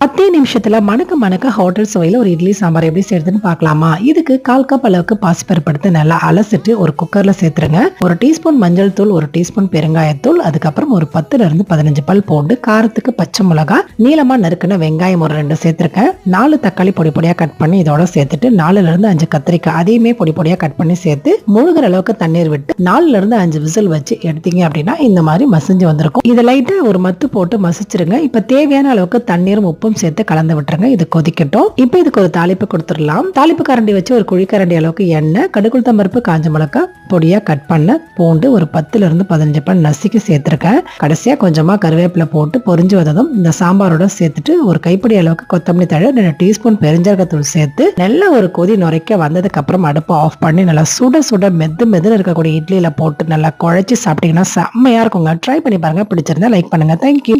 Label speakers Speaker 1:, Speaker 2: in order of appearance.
Speaker 1: A பத்தே நிமிஷத்துல மணக்க மணக்க ஹோட்டல் சுவையில ஒரு இட்லி சாம்பார் எப்படி செய்யறதுன்னு பார்க்கலாமா? இதுக்கு கால் கப் அளவுக்கு பாசிப்பருப்பு எடுத்து நல்லா அலசிட்டு ஒரு குக்கர்ல சேர்த்துருங்க. ஒரு டீஸ்பூன் மஞ்சள் தூள் ஒரு டீஸ்பூன் பெருங்காயத்தூள் அதுக்கப்புறம் ஒரு பத்துல இருந்து பதினஞ்சு பல் பூண்டு காரத்துக்கு பச்சை மிளகா நீளமா நறுக்குன வெங்காயம் ஒரு ரெண்டு சேர்த்திருக்கேன். நாலு தக்காளி பொடி பொடியா கட் பண்ணி இதோட சேர்த்துட்டு நாலுல இருந்து அஞ்சு கத்திரிக்காய் அதையுமே பொடி பொடியா கட் பண்ணி சேர்த்து முழுகிற அளவுக்கு தண்ணீர் விட்டு நாலுல இருந்து அஞ்சு விசில் வச்சு எடுத்தீங்க அப்படின்னா இந்த மாதிரி மசிஞ்சு வந்திருக்கும். இதை லைட்டா ஒரு மத்து போட்டு மசிச்சிருங்க. இப்ப தேவையான அளவுக்கு தண்ணீரும் உப்பும் சேர்த்து கலந்து விட்டுருங்க. இது கொதிக்கட்டும். இப்போ இதுக்கு ஒரு தாளிப்பு கொடுத்துடலாம். தாளிப்பு கரண்டி வச்சு ஒரு குழிக்கரண்டி அளவுக்கு எண்ணெய் கடுகுளுத்தம் பருப்பு காஞ்ச மிளகா பொடியா கட் பண்ண. பூண்டு ஒரு பத்துல இருந்து பதினஞ்சு பண் நசுக்கி சேர்த்துருக்கேன். கடைசியா கொஞ்சமா கருவேப்பிலை போட்டு பொரிஞ்சு வந்ததும் இந்த சாம்பாரோட சேர்த்துட்டு ஒரு கைப்பிடி அளவுக்கு கொத்தமல்லி தழை ரெண்டு டீஸ்பூன் பெருஞ்சீரகத்தூள் சேர்த்து நல்ல ஒரு கொதி நுரைக்க வந்ததுக்கு அப்புறம் அடுப்பை ஆஃப் பண்ணி நல்லா சுட சுட மெது மெதுன்னு இருக்கக்கூடிய இட்லியில போட்டு நல்லா குழச்சி சாப்பிட்டீங்கன்னா செம்மையா இருக்குங்க. ட்ரை பண்ணி பாருங்க. பிடிச்சிருந்தா லைக் பண்ணுங்க. தேங்க்யூ